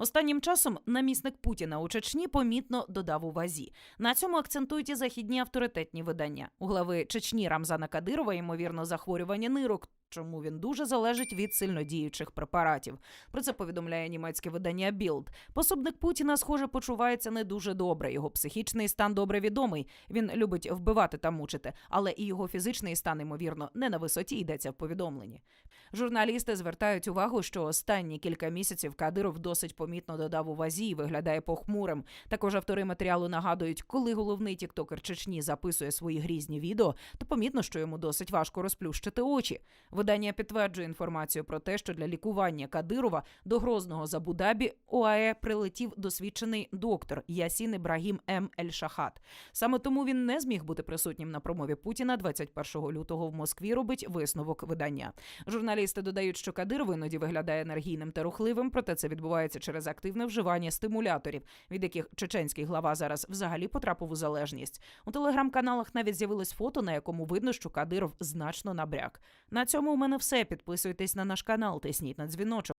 Останнім часом намісник Путіна у Чечні помітно додав у вазі. На цьому акцентують і західні авторитетні видання. У глави Чечні Рамзана Кадирова ймовірно захворювання нирок. Чому він дуже залежить від сильнодіючих препаратів? Про це повідомляє німецьке видання Білд. Пособник Путіна, схоже, почувається не дуже добре. Його психічний стан добре відомий. Він любить вбивати та мучити, але і його фізичний стан, ймовірно, не на висоті йдеться в повідомленні. Журналісти звертають увагу, що останні кілька місяців Кадиров досить помітно додав у вазі і виглядає похмурим. Також автори матеріалу нагадують, коли головний тіктокер Чечні записує свої грізні відео, то помітно, що йому досить важко розплющити очі. Видання підтверджує інформацію про те, що для лікування Кадирова до Грозного з Абу-Дабі ОАЕ прилетів досвідчений доктор Ясін Ібрагім М. Ель-Шахат. Саме тому він не зміг бути присутнім на промові Путіна 21 лютого в Москві. Робить висновок видання. Журналісти додають, що Кадиров іноді виглядає енергійним та рухливим, проте це відбувається через активне вживання стимуляторів, від яких чеченський глава зараз взагалі потрапив у залежність. У телеграм-каналах навіть з'явилось фото, на якому видно, що Кадиров значно набряк. На цьому у мене все. Підписуйтесь на наш канал, тисніть на дзвіночок.